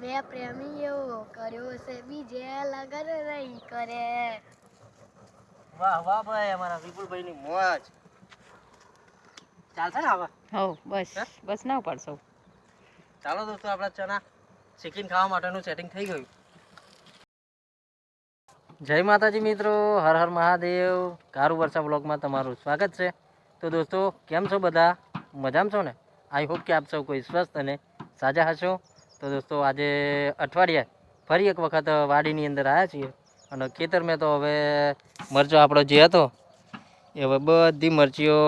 મેં પ્રેમી એવો કર્યો છે બીજે લગન નહીં કરે. વાહ વાહ ભાઈ અમારા વિપુલભાઈની મોજ. ચાલશે ને હવે? હો બસ બસ ના ઉપાડશો ચાલો દોસ્તો આપણા ચણા ચિકન ખાવા માટેનું સેટિંગ થઈ ગયું. જય માતાજી મિત્રો હર હર મહાદેવ. કારુ વર્ષા બ્લોગમાં તમારું સ્વાગત છે. તો દોસ્તો કેમ છો બધા? મજામાં છો ને? આઈ હોપ કે આપ સૌ કોઈ સ્વસ્થ અને સાજા હશો. તો દોસ્તો, આજે અઠવાડિયા ફરી એક વખત વાડીની અંદર આવ્યા છીએ. અને ખેતર મેં તો હવે મરચો આપણો જે હતો, એ હવે બધી મરચીઓ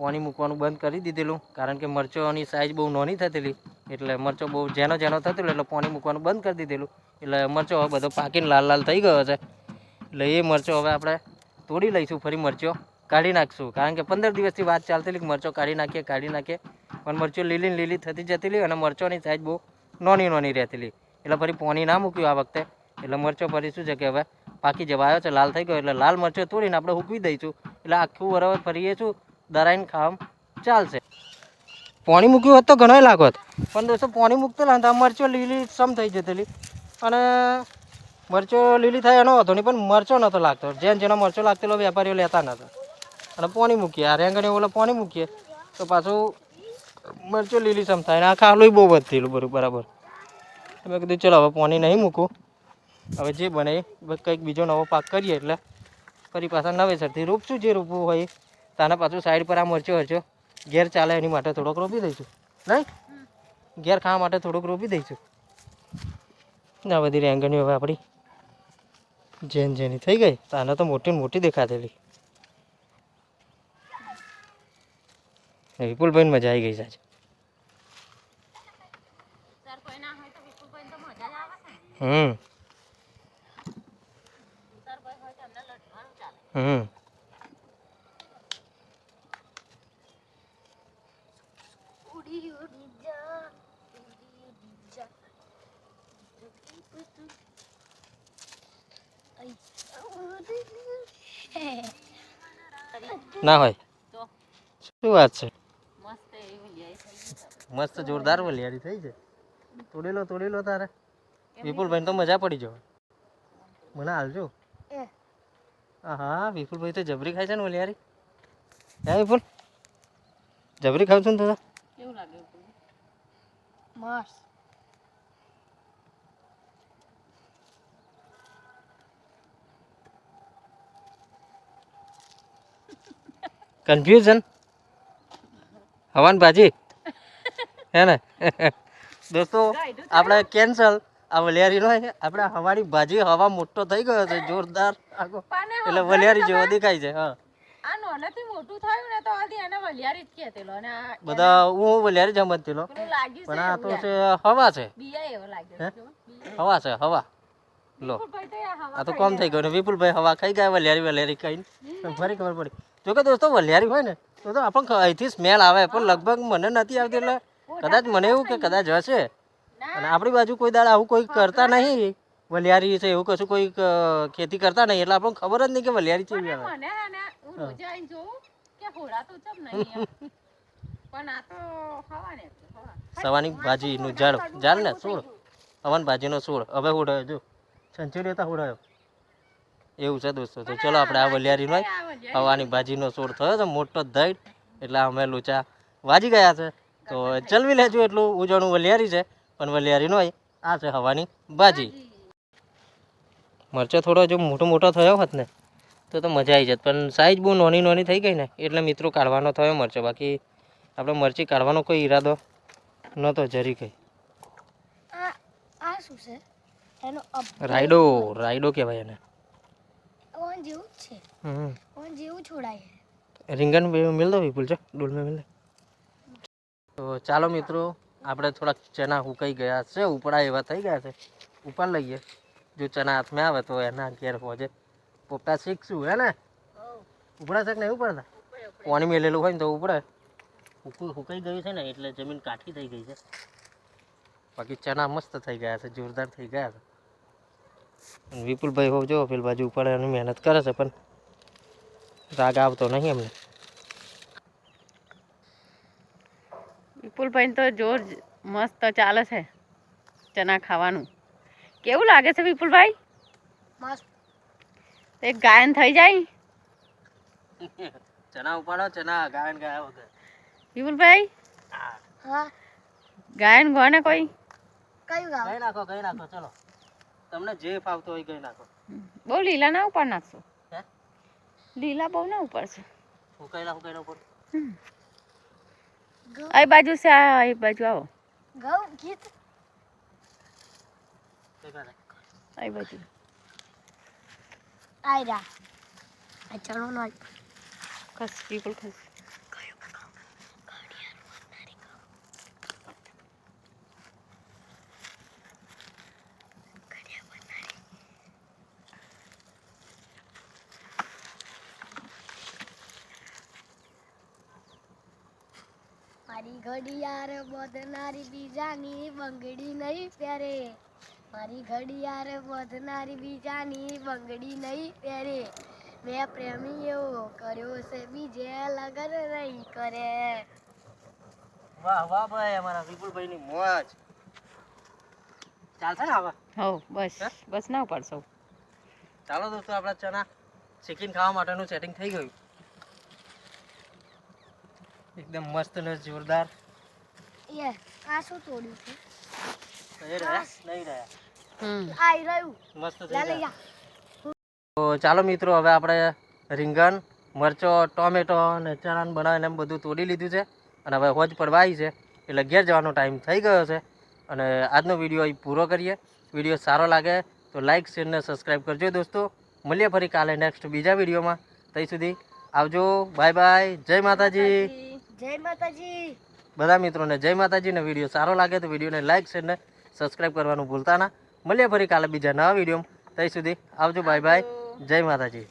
પાણી મૂકવાનું બંધ કરી દીધેલું. કારણ કે મરચોની સાઇઝ બહુ નાની થતેલી, એટલે મરચો બહુ જેનો જેનો થતું એટલે પાણી મૂકવાનું બંધ કરી દીધેલું. એટલે મરચો હવે બધો પાકીને લાલ લાલ થઈ ગયો છે. એટલે એ મરચો હવે આપણે તોડી લઈશું, ફરી મરચો કાઢી નાખશું. કારણ કે પંદર દિવસથી વાત ચાલતી મરચો કાઢી નાખીએ કાઢી નાખીએ. પણ મરચો લીલી લીલી થતી જતી અને મરચોની સાઈઝ બહુ નાની નાની રહેતી એટલે ફરી પોણી ના મૂક્યું આ વખતે. એટલે મરચો ફરી શું છે કે હવે પાકી જવા આવ્યો છે, લાલ થઈ ગયો. એટલે લાલ મરચો તોડીને આપણે હૂકવી દઈશું. એટલે આખું બરાબર ફરીએ છું દરાઈને ખાવામાં ચાલશે. પોણી મૂક્યું હોત તો ઘણો લાગોત. પણ દોસ્તો, પોણી મૂકતો તો મરચો લીલી સમ થઈ જતેલી અને મરચો લીલી થાય એનો હતો નહીં, પણ મરચો નહોતો લાગતો. જેન જેનો મરચો લાગતેલો વેપારીઓ લેતા નહોતા અને પોણી મૂકીએ. આ રેંગણીઓ ઓલો પોણી મૂકીએ, તો પાછું મરચો લીલી સમ થાય. આ ખાલું બહુ વધેલું બરું બરાબર. મેં કીધું, ચલો, હવે પાણી નહીં મૂકું. હવે જે બને કંઈક બીજો નવો પાક કરીએ એટલે ફરી પાછા નવેસરથી રોપશું જે રોપવું હોય. તાના પાછું સાઈડ પર આ મરચો હરચો ઘેર ચાલે એની માટે થોડોક રોપી દઈશું. નહીં? ઘેર ખાવા માટે થોડુંક રોપી દઈશું. ના બધી રેંગણીઓ હવે આપણી જેન જેની થઈ ગઈ. તાને તો મોટી મોટી દેખાતેલી વિપુલભાઈ મજા આવી ગઈ સાચે. હમ. હમ. ના હોય. શું વાત છે? મસ્ત જોરદાર વલિયારી થઈ છે. તોડી લો તોડી લો તારે. વિપુલભાઈ તો મજા પડી જવા. મને હાલજો. હા વિપુલભાઈ તો જબરી ખાય છે ને વલિયારી. હે વિપુલ? જબરી ખાવ છું ને તો કેવું લાગે માસ કન્ફ્યુઝન હવાન ભાજી? હે ને? દોસ્તો આપણે કેન્સલ આ વલિયારી નો આપણે હવાની ભાજી હવા મોટો થઈ ગયો છે જોરદાર. એટલે વલિયારી જેવો દેખાય છે હા. બધા હું વલિયારી જ સમજતેલો પણ આ તો છે હવા છે. હવા છે હવા. લો. આ તો કોમ થઈ ગયું વિપુલભાઈ હવા ખાઈ ગયા વલિયારી વલિયારી ખાઈને. ફરી ખબર પડી. જોકે દોસ્તો વલિયારી હોય ને તો તો આપણને અહીંથી સ્મેલ આવે પણ લગભગ મને નથી આવતી એટલે કદાચ મને એવું કે કદાચ હશે. અને આપણી બાજુ કોઈ દાડા આવું કોઈ કરતા નહીં. વલિયારી છે એવું કશું કોઈ ખેતી કરતા નહીં એટલે આપણને ખબર જ નહીં કે વલિયારી કેવી આવે. પણ સવાની ભાજીનું ઝાડ ઝાડ ને છોડ હવન ભાજીનો છોડ હવે ઉડાયો જો. છંચેરી હતા હોડાયો એવું છે દોસ્તો. તો ચલો આપણે આ વલિયારી નો હવાની ભાજીનો સોર થયો છે મોટો ધૈડ એટલે અમે લોચા વાજી ગયા છે. તો ચલવી લેજો એટલું ઉજવણું વલિયારી છે પણ વલિયારી નો આ છે હવાની ભાજી. મરચો થોડો જો મોટો મોટો થયો હોત ને તો તો મજા આવી જત. પણ સાઈઝ બહુ નાની નાની થઈ ગઈ ને એટલે મિત્રો કાઢવાનો થયો મરચો. બાકી આપણે મરચી કાઢવાનો કોઈ ઈરાદો નહોતો જરી કઈ. રાયડો રાયડો કહેવાય એને. ઓન જેવું જ છે. હમ. ઓન જેવું છોડાય છે રીંગણ મિલ દો વિપુલ છે ડોલ મેં મિલ તો ચાલો મિત્રો આપણે થોડાક ચના ઉકાઈ ગયા છે ઉપડા એવા થઈ ગયા છે. ઉપર લઈએ. જો ચના હાથમાં આવે તો એના ઘેર પહોંચે પોપટા શીખશું હે ને? ઉપડા છે કે નહીં ઉપડતા? પાણી મેલેલું હોય ને તો ઉપડે. હુકુ- હુકાઈ ગયું છે ને એટલે જમીન કાઠી થઈ ગઈ છે. બાકી ચના મસ્ત થઈ ગયા છે જોરદાર થઈ ગયા છે. વિપુલભાઈ હોવ જો પેલી બાજુ ઉપાડવાની મહેનત કરે છે પણ રાગ આવતો નહીં અમને વિપુલભાઈ તો જોર મસ્ત ચાલે છે ચના ખાવાનું. કેવું લાગે છે વિપુલભાઈ? મસ્ત. એક ગાયન થઈ જાય? ચના ઉપાડો ચના ગાયન ગાયા વગર. વિપુલભાઈ? હા. હા. ગાયન ગોને કોઈ? કયું ગાવ? કઈ નાખો કઈ નાખો ચલો. તમને જે ફાવતો હોય ગઈ નાખો. બહુ લીલા ના ઉપર નાખશો. લીલા બહુ ના ઉપર છે. કઈ નાખું ઉપર. આ બાજુ છે આ એ બાજુ આવો. ગૌ ગીત. આ બાજુ. આયરા. આ ચણો નો ખસ વિપુલ ખસ. મારી ઘડિયાળ બોધનારી બીજાની બંગડી નહીં પહેરે. મારી ઘડિયાળ બોધનારી બીજાની બંગડી નહીં પહેરે. મેં પ્રેમી એવો કર્યો છે બીજે લગન નહીં કરે. વાહ વાહ ભાઈ અમારા વિપુલભાઈ ની મોજ. ચાલશે ને હવે? હો બસ બસ ના ઉપાડશો. ચાલો દોસ્તો આપણા ચના ચિકન ખાવા માટેનું સેટિંગ થઈ ગયું. એકદમ મસ્ત ને જોરદાર. યે આ શું તોડ્યું છે? એ રહ્યા નહીં રહ્યા. હમ. આઈ રહ્યું. મસ્ત થઈ લઈ ગયા. જા. તો ચાલો મિત્રો હવે આપણે રીંગણ મરચો ટોમેટો અને ચણા બનાવીને એમ બધું તોડી લીધું છે. અને હવે હોજ પડવા આવી છે. એટલે ઘેર જવાનો ટાઈમ થઈ ગયો છે. અને આજનો વીડિયો અહીં પૂરો કરીએ. વીડિયો સારો લાગે તો લાઇક શેર ને સબસ્ક્રાઈબ કરજો દોસ્તો. મળીએ ફરી કાલે નેક્સ્ટ બીજા વિડીયોમાં. ત્યાં સુધી આવજો. Bye bye. જય માતાજી. જય માતાજી. બધા મિત્રોને જય માતાજી ને વીડિયો સારો લાગે તો વિડીયોને લાઇક શેર ને સબસ્ક્રાઈબ કરવાનું ભૂલતા ના. મળીએ ફરી કાલે બીજા નવા વીડિયો ત્યાં સુધી આવજો બાય બાય જય માતાજી.